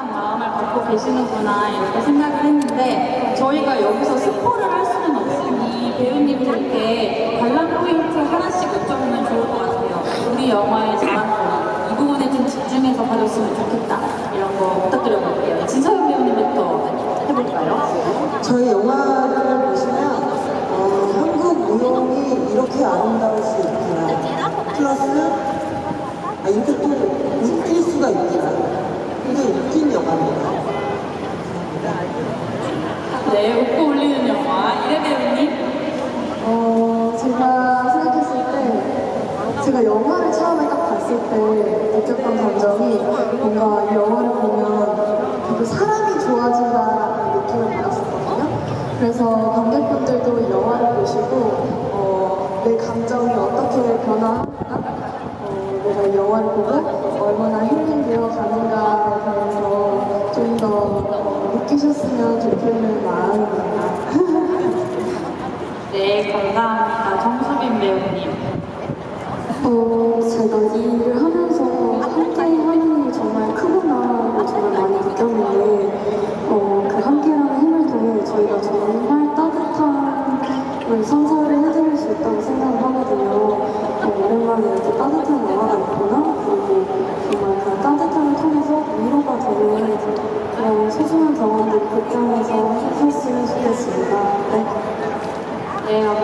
따뜻한 마음을 갖고 계시는구나 이렇게 생각을 했는데 저희가 여기서 스포를 할 수는 없으니 배우님들께 관람 포인트 하나씩 여쭤보면 좋을 것 같아요. 우리 영화의 자랑거리 이 부분에 좀 집중해서 봐줬으면 좋겠다 이런 거 부탁드려볼게요. 진서영 배우님부터 해볼까요? 저희 영화를 보시면 어, 한국 무용이 이렇게 아름다울 수 있구나. 플러스 아, 이렇게 또 웃길 수가 있구나. 굉장히 웃긴 영화입니다. 네, 웃고 울리는 영화 이래 배우님. 어, 제가 생각했을 때, 제가 영화를 처음에 딱 봤을 때 느꼈던 감정이 뭔가 이 영화를 보면 되게 사람이 좋아진다라는 느낌을 받았었거든요. 그래서 관객분들도 이 영화를 보시고, 어, 내 감정이 어떻게 변화하나? 느끼셨으면 좋겠는 마음입니다. 네, 감사합니다. 정수빈 배우님. 어, é,